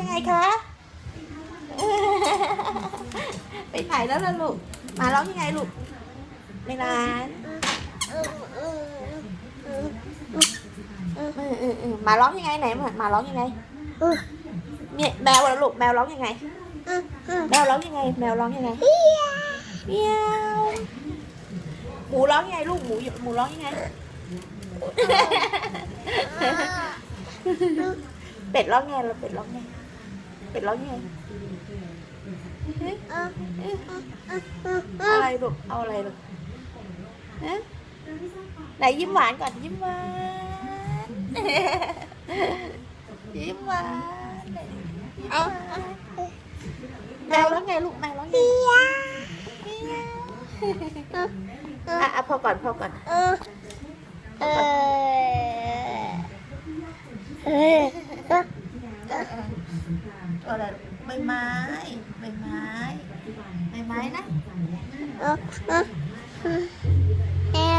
ยังไงคะไปไหนแล้วล่ะลูกหมาร้องยังไงลูกในร้านเออเออเออหมาร้องยังไงไหนหมาร้องยังไงเนี่ยแมวแล้วลูกแมวร้องยังไงแมวร้องยังไง แมวร้องยังไงเมียวหมูร้องยังไงลูกหมูหมูร้องยังไงเป็ดร้องไงเราเป็ดร้องไง เป็ดร้องยังไงเอาอะไรลูกเอาอะไรลูกฮะไหนยิ้มหวานก่อนยิ้มหวานยิ้มหวานเอาแมวร้องไงลูกแมวร้องไงอะอะพอก่อนพอก่อนเออเออ อะไรใบไม้ใบไม้ใบไม้นะเออเออเออ